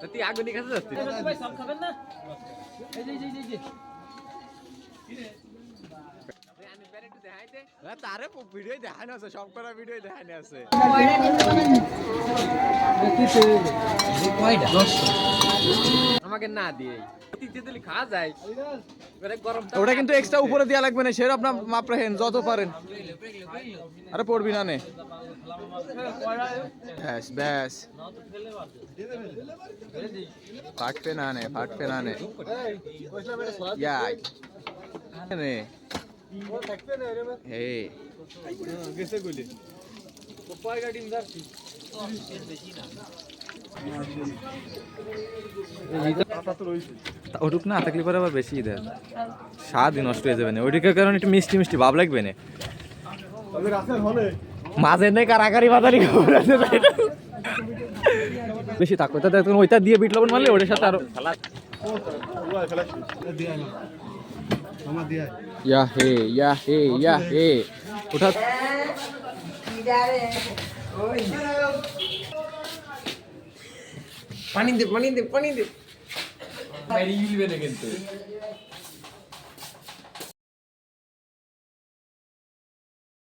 তা তুই আগুনি কাছে যাচ্ছিস ভাই সব খাবেন না? এই যে এই যে, তারে ভিডিও দেখানো আছে সব করা ভিডিও দেখানো আছে। আমাকে না দিয়ে। খাওয়া যায়। ওটা কিন্তু এক্সট্রা উপরে দেওয়া লাগবে না সেরকম আপনার মাপ রাখেন যত পারেন। আরে পড়বি না নে। ব্যাস ব্যাস। ফাটবে না নে ফাটবে না নে নে হে। ওটুক না, থাকলে পরে আবার বেশি দেয়। স্বাদই নষ্ট হয়ে যাবে না। ওইটার কারণে একটু মিষ্টি মিষ্টি ভাব লাগবে না। মাঝে নেই কারাকারি বাদারি খবর আছে। তাই না? বেশি থাকবে তাতে ওইটা দিয়ে বিট লবণ মারলে ওটার সাথে আরও ইয়া হে ইয়া হে ইয়া হে। ওটা পানি দে পানি দে পানি দে। বাইরে গিলবে না কিন্তু।